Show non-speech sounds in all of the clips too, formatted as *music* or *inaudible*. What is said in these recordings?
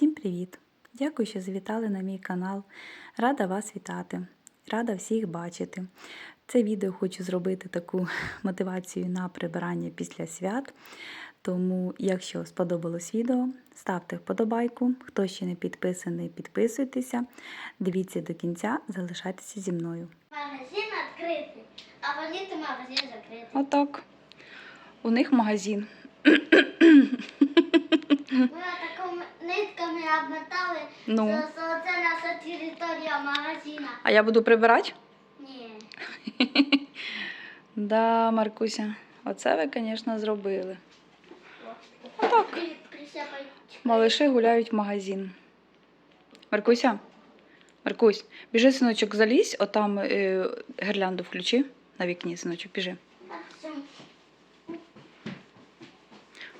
Всім привіт! Дякую, що завітали на мій канал. Рада вас вітати, рада всіх бачити. Це відео хочу зробити таку *laughs* мотивацію на прибирання після свят. Тому, якщо сподобалось відео, ставте вподобайку. Хто ще не підписаний, підписуйтеся. Дивіться до кінця, залишайтеся зі мною. Магазин відкритий, а вони то магазин закритий. Отак. У них магазин. Нитками обмотали, Ну. що, що це наша територія магазина. А я буду прибирати? Ні. *laughs* Да, Маркуся, оце ви, звісно, зробили. Отак. Малиші гуляють в магазин. Маркуся, Маркусь, біжи, синочок, залізь, отам е, гірлянду включи на вікні, синочок, біжи.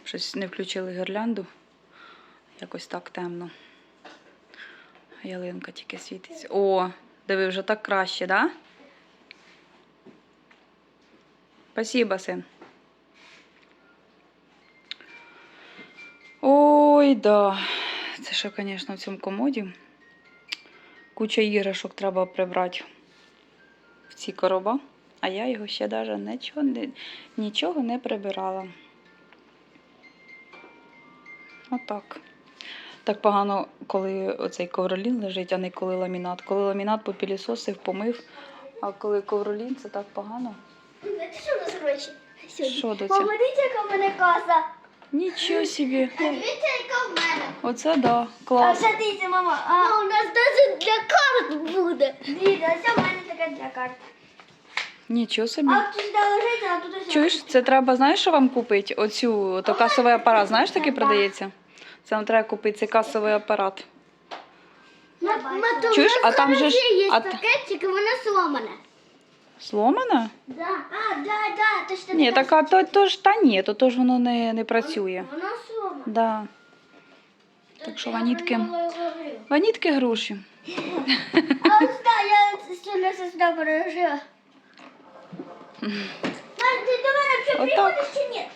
Щось не включили гірлянду. Якось так темно. Ялинка тільки світиться. О, диви, вже так краще, да? Спасибо, син. Ой, да. Це ще, звісно, в цьому комоді. Куча іграшок треба прибрати в ці короба. А я його ще навіть нічого нічого не прибирала. Отак. Так погано, коли оцей ковролін лежить, а не коли ламінат. Коли ламінат попілісосив, помив, а коли ковролін, це так погано. Знаєте, що у нас гроші? Що, доця? Мама, дивіться, яка в мене каса. Нічого собі. Дивіться, яка в мене. Оце да, А клас. дивіться, мама. А у нас навіть для карт буде. Дивіться, ось у мене таке для карт. Нічого собі. А тут сюди лежить, а тут ось. Чуєш, це треба, знаєш, що вам купити? Оцю то касовий апарат, знаєш, такий продається? Це нам треба купити цей касовий апарат. Чуєш, а там же ж- є а таке, тільки воно сломане. Сломана? Да. А, да, да, то що Ні, так а то, то ж та ні, то, то ж воно не, не працює. Воно сломане. Да. Так що ванітки. і. Ванітки груші. *laughs* А ось так, я сьогодні сюди пережила. Мам, ти до мене вже приходиш чи ні?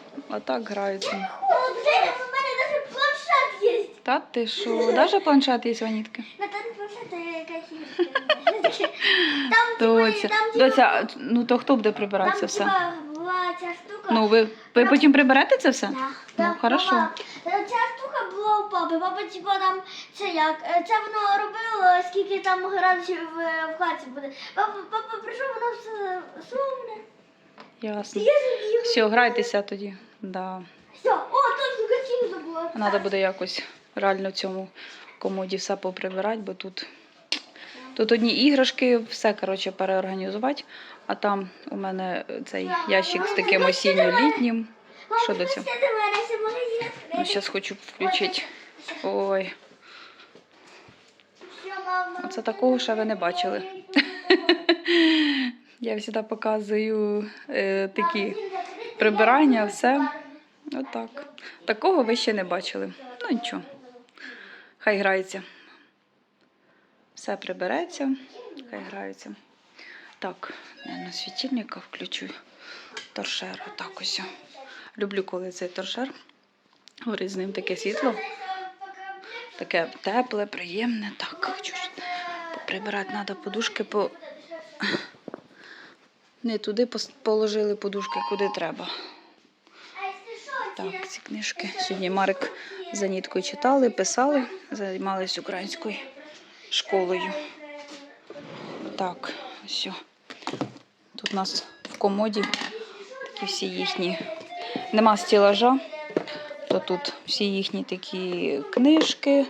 Граються. Навіть планшет є. Та ти що? Даже планшет є ванітки? Доця, доця, ну то хто буде прибирати це все? Ну, ви, ви потім приберете це все? Ну, хорошо. Е, ця штука була у папи. Папа, типа, там, це як, е, це воно робило, скільки там градусів е, в хаті буде. Папа, папа прийшов, воно все сумне. Ясно. Все, грайтеся тоді. Да. Все, о, точно картину забула. Треба буде якось реально в цьому комоді все поприбирати, бо тут, тут одні іграшки, все коротше, переорганізувати. А там у мене цей ящик з таким осінньо-літнім. Що до цього? Магазин. Ну, зараз хочу включити. Ой, Оце такого ще ви не бачили. *laughs* я завжди показую е, такі прибирання, все. Отак. Такого ви ще не бачили. Ну нічого. Хай грається. Все прибереться, хай грається. Так, я на світильника включу торшер. Отак ось. Люблю, коли цей торшер. Горить з ним таке світло. Таке тепле, приємне. Так, хочу ж поприбирати треба подушки, по... не туди положили подушки, куди треба. Так, ці книжки. Сьогодні Марик за ніткою читали, писали, займалися українською школою. Так, ось. Тут у нас в комоді такі всі їхні. Нема стілажа, то тут всі їхні такі книжки.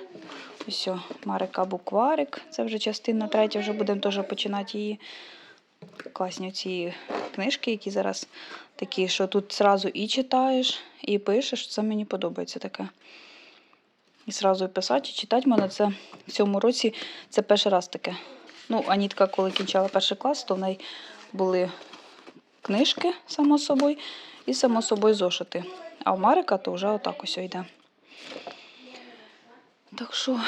Ось Марика букварик. Це вже частина третя, вже будемо теж починати її. Класні ці книжки, які зараз такі, що тут зразу і читаєш, і пишеш. Це мені подобається таке. І зразу писати, і читати мене це в цьому році це перший раз таке. Ну, Анітка, коли кінчала перший клас, то в неї були книжки, само собою, і само собою зошити. А у Марика то вже отак ось йде. Так що,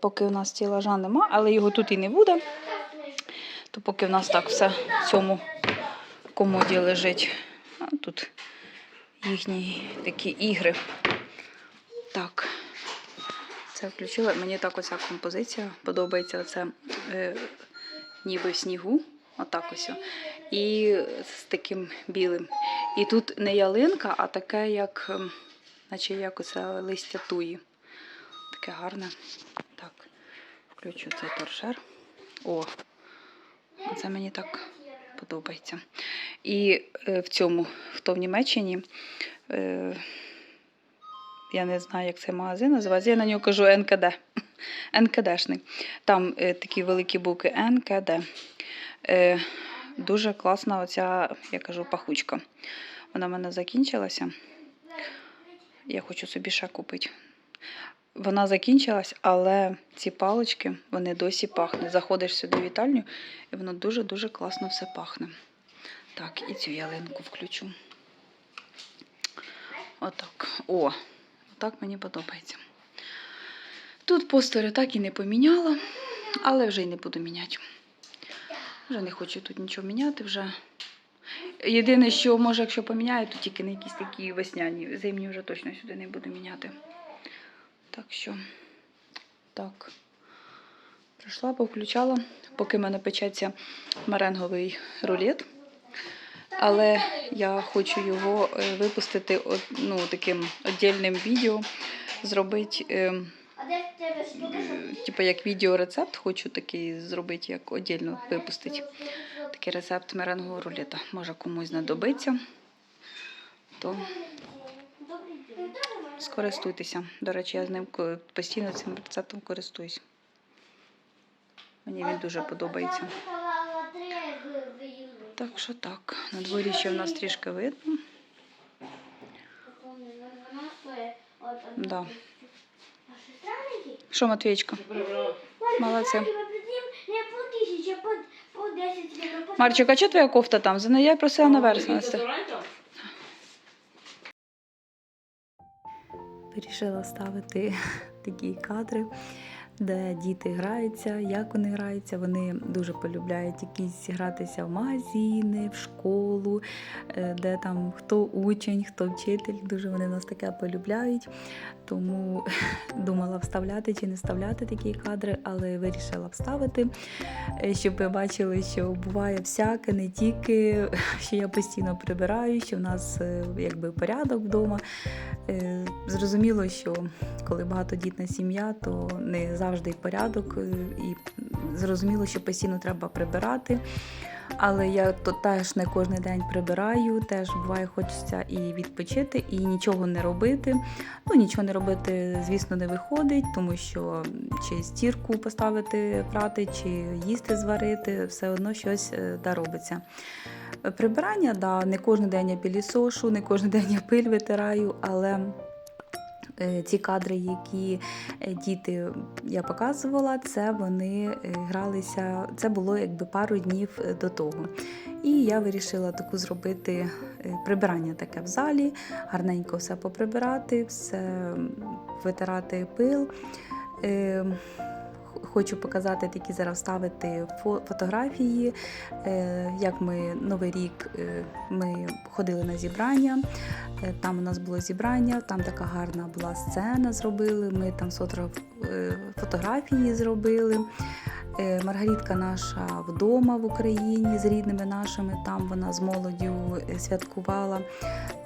поки у нас стілажа нема, але його тут і не буде, то поки в нас так все в цьому комоді лежить. А тут їхні такі ігри. Так. Це включила. Мені так оця композиція подобається. Оце е, ніби в снігу. Отак ось. І з таким білим. І тут не ялинка, а таке, як, ем, наче як оце листя туї. Таке гарне. Так, включу цей торшер. О, це мені так подобається. І е, в цьому, хто в Німеччині, е, я не знаю, як цей магазин називається, я на нього кажу НКД. *laughs* НКДшний. Там е, такі великі букви НКД. Дуже класна оця, я кажу, пахучка. Вона в мене закінчилася. Я хочу собі ще купити. Вона закінчилась, але ці палички вони досі пахнуть. Заходиш сюди в вітальню, і воно дуже-дуже класно все пахне. Так, і цю ялинку включу. Отак. О, так мені подобається. Тут постери так і не поміняла, але вже й не буду міняти. Вже не хочу тут нічого міняти. вже. Єдине, що може, якщо поміняю, то тільки на якісь такі весняні. Зимні вже точно сюди не буду міняти. Так що, так. Прийшла, повключала, поки в мене печеться меренговий рулет. Але я хочу його е, випустити ну, таким віддільним відео, зробити, е, типу як відеорецепт, хочу такий зробити, як віддільно випустити. Такий рецепт меренгового рулета. Може комусь знадобиться, то. Скористуйтеся. До речі, я з ним постійно цим рецептом користуюсь. Мені він дуже подобається. Так що так, на дворі ще в нас трішки видно. Да. Що, Матвієчка? Молодці. Не по тисячі, а по, по 10 євро. по Марчик, а чого твоя кофта там? Я просила наверх нести. Вирішила ставити *laughs* такі кадри, де діти граються, як вони граються. Вони дуже полюбляють якісь гратися в магазини, в школу, е, де там хто учень, хто вчитель. Дуже вони нас таке полюбляють. Тому *laughs* думала вставляти чи не вставляти такі кадри, але вирішила вставити, е, щоб ви бачили, що буває всяке, не тільки *laughs* що я постійно прибираю, що в нас е, якби порядок вдома. Зрозуміло, що коли багатодітна сім'я, то не завжди порядок, е, і зрозуміло, що постійно треба прибирати. Але я то теж не кожен день прибираю, теж буває, хочеться і відпочити, і нічого не робити. Ну, нічого не робити, звісно, не виходить, тому що чи стірку поставити, прати, чи їсти зварити, все одно щось да робиться. Е, Прибирання, да, не кожен день я пілісошу, не кожен день я пиль витираю, але е, ці кадри, які е, діти я показувала, це вони е, гралися. Це було якби пару днів е, до того. І я вирішила таку зробити е, прибирання таке в залі, гарненько все поприбирати, все витирати пил. Хочу показати такі зараз ставити фотографії, е, як ми Новий рік е, ми ходили на зібрання. Е, Там у нас було зібрання, там така гарна була сцена. Зробили. Ми там фотографії зробили. Е, Маргарітка наша вдома в Україні з рідними нашими. Там вона з молоддю е, святкувала.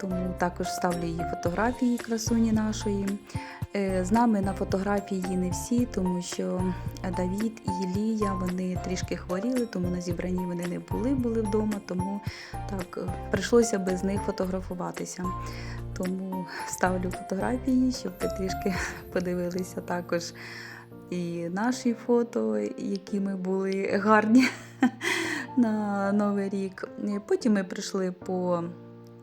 Тому також ставлю її фотографії красуні нашої. Е, З нами на фотографії не всі, тому що Давід і Ілія вони трішки хворіли, тому на зібранні вони не були, були вдома, тому так прийшлося без них фотографуватися. Тому ставлю фотографії, щоб ви трішки *laughs* подивилися також і наші фото, які ми були гарні *laughs* на Новий рік. Потім ми прийшли по.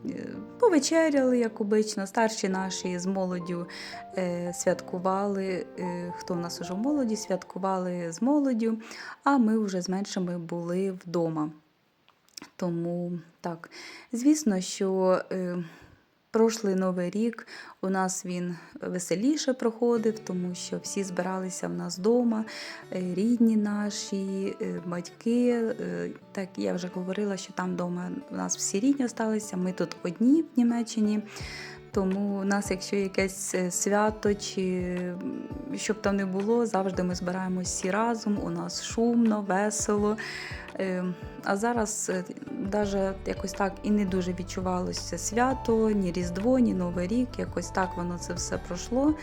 е, Повечеряли, як обично, старші наші з молоддю е, святкували. Е, хто в нас уже в молоді, святкували з молоддю, а ми вже з меншими були вдома. Тому так, звісно, що прошлий новий рік у нас він веселіше проходив, тому що всі збиралися в нас вдома, е, рідні наші, е, батьки. е, Так я вже говорила, що там вдома у нас всі рідні залишилися. Ми тут одні в Німеччині. Тому у нас, якщо якесь е, свято чи щоб там не було, завжди ми збираємось всі разом. У нас шумно, весело. Е, А зараз навіть якось так і не дуже відчувалося свято, ні Різдво, ні Новий рік. Якось так воно це все пройшло.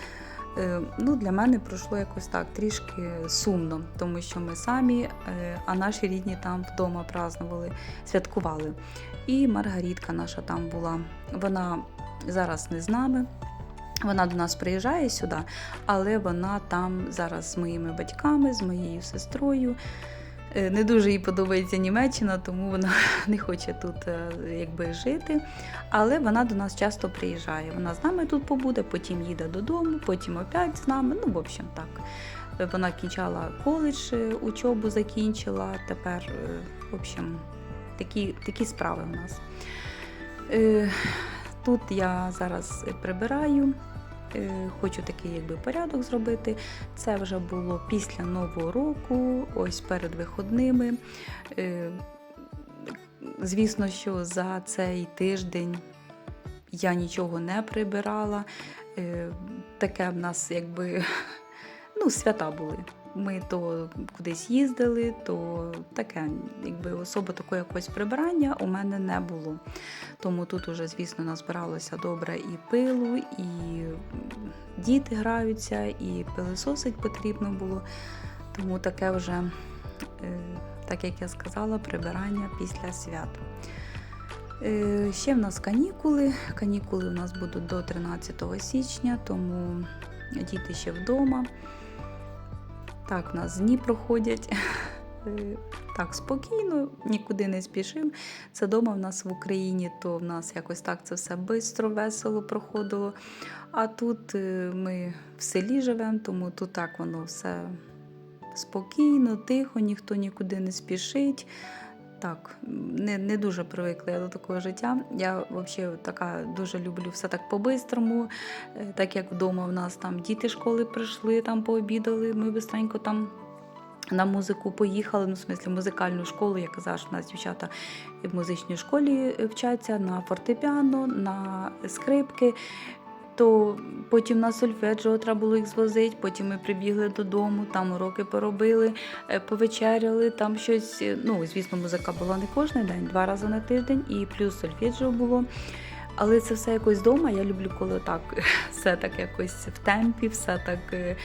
Е, Ну, для мене пройшло якось так трішки сумно, тому що ми самі, е, а наші рідні там вдома празднували, святкували. І Маргарітка наша там була. Вона зараз не з нами. Вона до нас приїжджає сюди, але вона там зараз з моїми батьками, з моєю сестрою. Е, Не дуже їй подобається Німеччина, тому вона *laughs* не хоче тут е, якби жити. Але вона до нас часто приїжджає. Вона з нами тут побуде, потім їде додому, потім опять з нами. Ну, в общем, так. Е, Вона кінчала коледж, учобу закінчила. Тепер, в общем, такі, такі справи у нас. Тут я зараз прибираю. Е, Хочу такий якби порядок зробити. Це вже було після Нового року, ось перед виходними. Е, Звісно, що за цей тиждень я нічого не прибирала. Е, Таке в нас якби *laughs* ну, свята були. Ми то кудись їздили, то таке, якби особо такого якогось прибирання у мене не було. Тому тут уже, звісно, назбиралося добре і пилу, і діти граються, і пилисосить потрібно було. Тому таке вже, е, так як я сказала, прибирання після свят. Е, Ще в нас канікули. Канікули у нас будуть до 13 січня, тому діти ще вдома. Так, в нас дні проходять. Е, Так, спокійно, нікуди не спішимо. Це вдома в нас в Україні, то в нас якось так це все швидко, весело проходило. А тут е, ми в селі живемо, тому тут так воно все спокійно, тихо, ніхто нікуди не спішить. Так, не, не дуже привикла я до такого життя. Я взагалі така дуже люблю все так по-бистрому, Е, так як вдома в нас там діти школи прийшли, там пообідали, ми бистренько там на музику поїхали, ну, в смислі, музикальну школу. Я казала, що в нас дівчата в музичній школі вчаться на фортепіано, на скрипки. То потім на сольфеджіо треба було їх звозити, потім ми прибігли додому, там уроки поробили, е, повечеряли, там щось. е, Ну, звісно, музика була не кожен день, два рази на тиждень, і плюс сольфеджіо було. Але це все якось вдома. Я люблю, коли так *laughs* все так якось в темпі, все так е,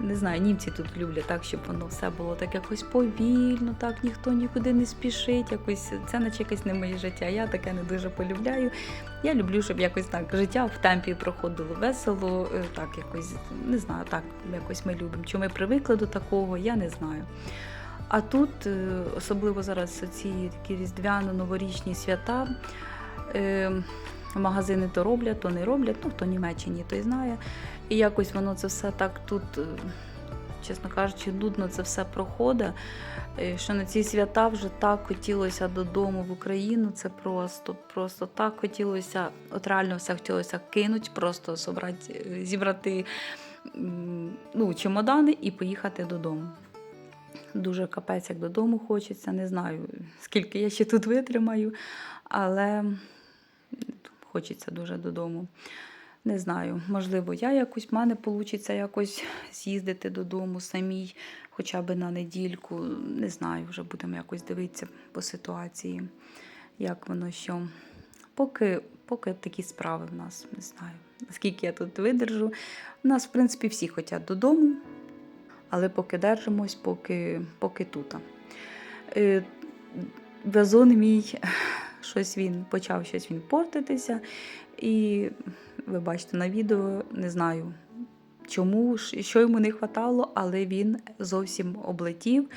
не знаю, німці тут люблять так, щоб воно все було так якось повільно, так ніхто нікуди не спішить. Якось це наче якесь не моє життя. Я таке не дуже полюбляю. Я люблю, щоб якось так життя в темпі проходило весело, е, так якось не знаю, так якось ми любимо. Чи ми привикли до такого, я не знаю. А тут, е, особливо зараз ці такі різдвяно-новорічні свята. Магазини то роблять, то не роблять, ну хто Німеччині, той знає. І якось воно це все так тут, е, чесно кажучи, нудно це все проходить. Е, Що на ці свята вже так хотілося додому в Україну. Це просто, просто так хотілося, от реально все хотілося кинути, просто зібрати, е, зібрати ну, чемодани і поїхати додому. Дуже капець, як додому хочеться. Не знаю, скільки я ще тут витримаю, але хочеться дуже додому. Не знаю, можливо, я якось, в мене вийде якось з'їздити додому самій, хоча б на недільку. Не знаю, вже будемо якось дивитися по ситуації, як воно що. Поки, поки такі справи в нас, не знаю, наскільки я тут видержу. У нас, в принципі, всі хочуть додому, але поки держимось, поки, поки тут. Е, Вазон мій, щось він почав щось він портитися. І ви бачите на відео, не знаю чому, що йому не вистачало, але він зовсім облетів.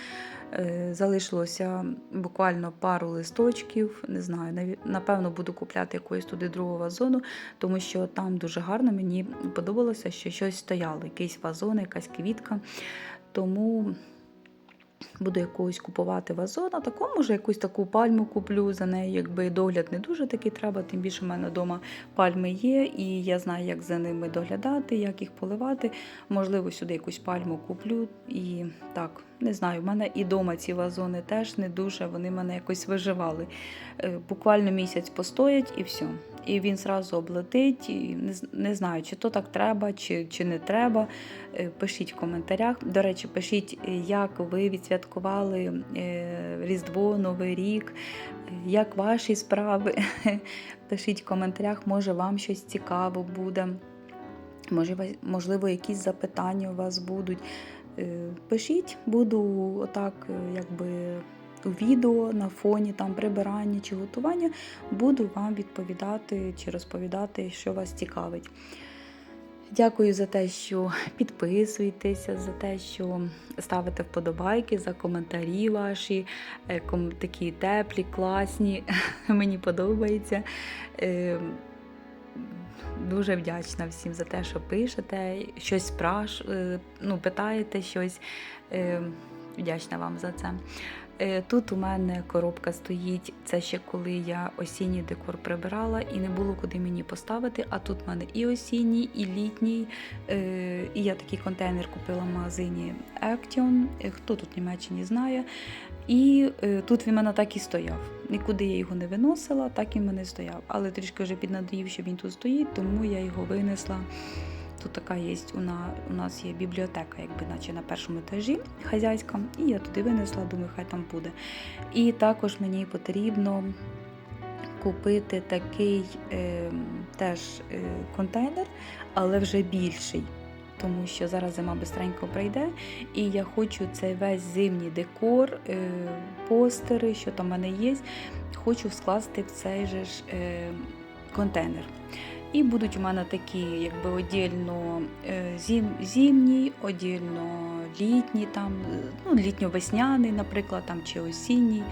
Е, Залишилося буквально пару листочків. Не знаю, напевно, буду купляти якогось туди другого вазону, тому що там дуже гарно мені подобалося, що щось стояло, якийсь вазон, якась квітка. Тому буду якогось купувати вазон, а таку, може, якусь таку пальму куплю за нею, якби догляд не дуже такий треба, тим більше в мене вдома пальми є, і я знаю, як за ними доглядати, як їх поливати. Можливо, сюди якусь пальму куплю. І так, не знаю, в мене і вдома ці вазони теж не дуже, вони мене якось виживали. Е, Буквально місяць постоять і все. І він зразу облетить. І не, знаю, чи то так треба, чи, чи не треба. Е, Пишіть в коментарях. До речі, пишіть, як ви відсвяткували е, Різдво, Новий рік, як ваші справи. *laughs* Пишіть в коментарях, може вам щось цікаво буде. Може, можливо, якісь запитання у вас будуть. Е, Пишіть, буду отак, якби відео на фоні там прибирання чи готування, буду вам відповідати чи розповідати, що вас цікавить. Дякую за те, що підписуєтеся, за те, що ставите вподобайки, за коментарі ваші, е, такі теплі, класні. *laughs* Мені подобається. Е, Дуже вдячна всім за те, що пишете, щось спраш... е, ну, питаєте щось. Вдячна вам за це. Е, Тут у мене коробка стоїть. Це ще коли я осінній декор прибирала і не було куди мені поставити. А тут в мене і осінній, і літній. Е, І я такий контейнер купила в магазині Action. Е, Хто тут в Німеччині знає. І тут він мене так і стояв. Нікуди я його не виносила, так він мене стояв. Але трішки вже піднадоїв, що він тут стоїть, тому я його винесла. Тут така є у нас, є бібліотека, якби наче на першому етажі хазяйська, і я туди винесла, думаю, хай там буде. І також мені потрібно купити такий е, теж е, контейнер, але вже більший. Тому що зараз зима бистренько прийде, і я хочу цей весь зимній декор, е, постери, що там в мене є, хочу скласти в цей же ж е, контейнер. І будуть у мене такі, якби одільно е, зим, зимній, одільно літній, там, е, ну, літньо-весняний, наприклад, там, чи осінній.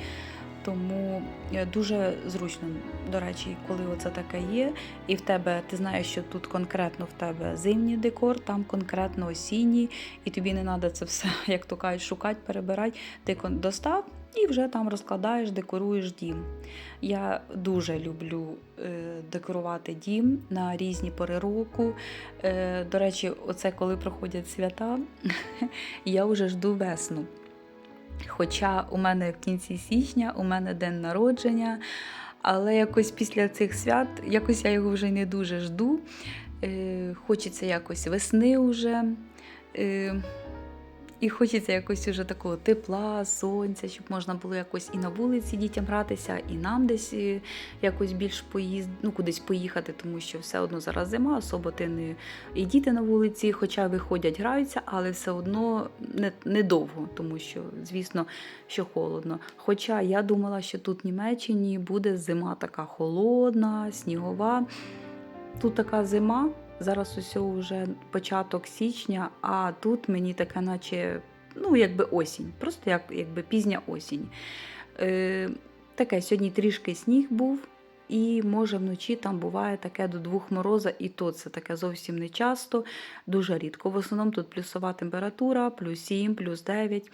Тому е, дуже зручно, до речі, коли оце таке є, і в тебе ти знаєш, що тут конкретно в тебе зимній декор, там конкретно осінній, і тобі не треба це все, *laughs* як то кажуть, шукати, перебирати. Ти достав і вже там розкладаєш, декоруєш дім. Я дуже люблю е, декорувати дім на різні пори року. Е, до речі, оце коли проходять свята, *laughs* я вже жду весну. Хоча у мене в кінці січня, у мене день народження, але якось після цих свят, якось я його вже не дуже жду. Е, хочеться якось весни вже. І хочеться якось уже такого тепла, сонця, щоб можна було якось і на вулиці дітям гратися, і нам десь е, якось більш поїзд, ну, кудись поїхати, тому що все одно зараз зима, особо ти не і діти на вулиці, хоча виходять, граються, але все одно не, недовго, тому що, звісно, що холодно. Хоча я думала, що тут в Німеччині буде зима така холодна, снігова. Тут така зима. Зараз усього вже початок січня, а тут мені таке, наче ну, якби осінь, просто як, якби пізня осінь. Е, таке сьогодні трішки сніг був, і може вночі там буває таке до двох мороза, і то це таке зовсім не часто, дуже рідко. В основному тут плюсова температура, плюс 7, плюс 9.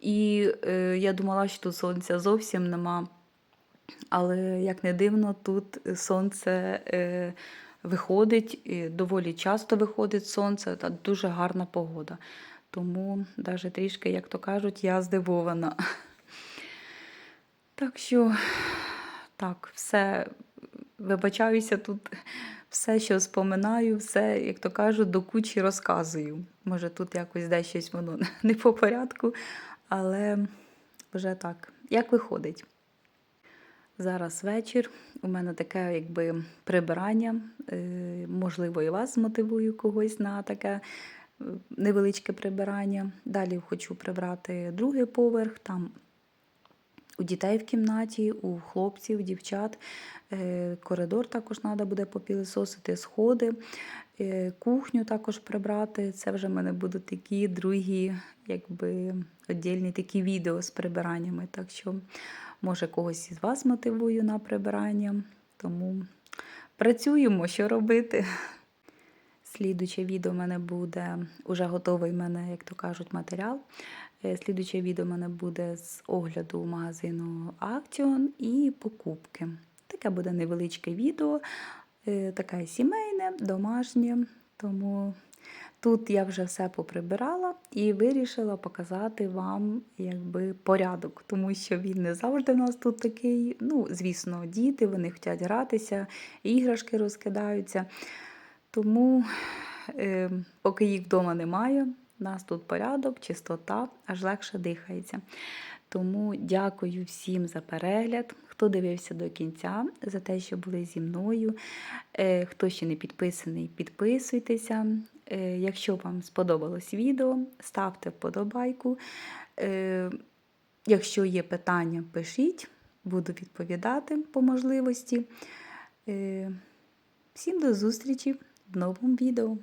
І е, я думала, що тут сонця зовсім нема. Але як не дивно, тут сонце е, виходить, і доволі часто виходить сонце, та дуже гарна погода. Тому навіть трішки, як то кажуть, я здивована. Так що, так, все, вибачаюся тут, все, що споминаю, все, як то кажуть, до кучі розказую. Може, тут якось десь щось воно *laughs* не по порядку, але вже так, як виходить. Зараз вечір. У мене таке якби прибирання. Е, Можливо, і вас змотивую когось на таке е, невеличке прибирання. Далі хочу прибрати другий поверх. Там у дітей в кімнаті, у хлопців, дівчат. Е, Коридор також треба буде попілисосити, сходи, Е, кухню також прибрати. Це вже в мене будуть такі другі, якби віддільні такі відео з прибираннями. Так що, може, когось із вас мотивую на прибирання. Тому працюємо, що робити. Слідуче відео в мене буде уже готовий мене, як то кажуть, матеріал. Е, Слідуче відео в мене буде з огляду магазину Action і покупки. Таке буде невеличке відео, е, таке сімейне, домашнє. Тому Тут я вже все поприбирала і вирішила показати вам якби порядок, тому що він не завжди у нас тут такий. Ну, звісно, діти, вони хочуть гратися, іграшки розкидаються. Тому, е, поки їх вдома немає, у нас тут порядок, чистота, аж легше дихається. Тому дякую всім за перегляд, хто дивився до кінця, за те, що були зі мною. Е, Хто ще не підписаний, підписуйтеся. Е, Якщо вам сподобалось відео, ставте вподобайку. Е, Якщо є питання, пишіть, буду відповідати по можливості. Всім до зустрічі в новому відео.